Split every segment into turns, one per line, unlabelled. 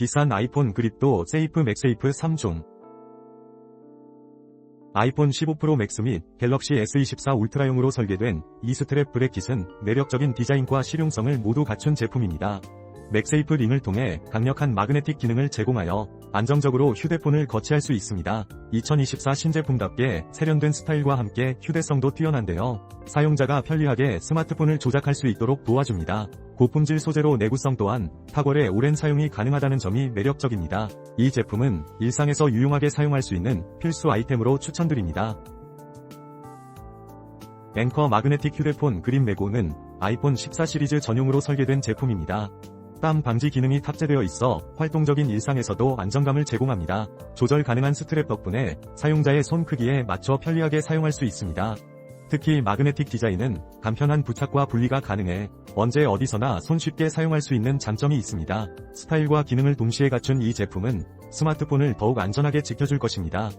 비싼 아이폰 그립도 세이프 맥세이프 3종. 아이폰 15 프로 맥스 및 갤럭시 S24 울트라용으로 설계된 이 스트랩 브레킷은 매력적인 디자인과 실용성을 모두 갖춘 제품입니다. 맥세이프 링을 통해 강력한 마그네틱 기능을 제공하여 안정적으로 휴대폰을 거치할 수 있습니다. 2024 신제품답게 세련된 스타일과 함께 휴대성도 뛰어난데요. 사용자가 편리하게 스마트폰을 조작할 수 있도록 도와줍니다. 고품질 소재로 내구성 또한 탁월의 오랜 사용이 가능하다는 점이 매력적입니다. 이 제품은 일상에서 유용하게 사용할 수 있는 필수 아이템으로 추천드립니다. 앵커 마그네틱 휴대폰 그림 메고는 아이폰 14 시리즈 전용으로 설계된 제품입니다. 땀 방지 기능이 탑재되어 있어 활동적인 일상에서도 안정감을 제공합니다. 조절 가능한 스트랩 덕분에 사용자의 손 크기에 맞춰 편리하게 사용할 수 있습니다. 특히 마그네틱 디자인은 간편한 부착과 분리가 가능해 언제 어디서나 손쉽게 사용할 수 있는 장점이 있습니다. 스타일과 기능을 동시에 갖춘 이 제품은 스마트폰을 더욱 안전하게 지켜줄 것입니다.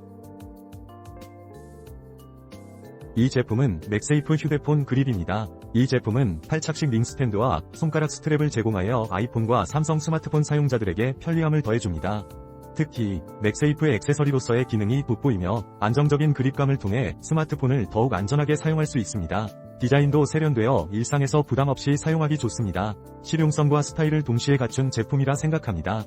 이 제품은 맥세이프 휴대폰 그립입니다. 이 제품은 팔착식 링 스탠드와 손가락 스트랩을 제공하여 아이폰과 삼성 스마트폰 사용자들에게 편리함을 더해줍니다. 특히 맥세이프의 액세서리로서의 기능이 돋보이며 안정적인 그립감을 통해 스마트폰을 더욱 안전하게 사용할 수 있습니다. 디자인도 세련되어 일상에서 부담 없이 사용하기 좋습니다. 실용성과 스타일을 동시에 갖춘 제품이라 생각합니다.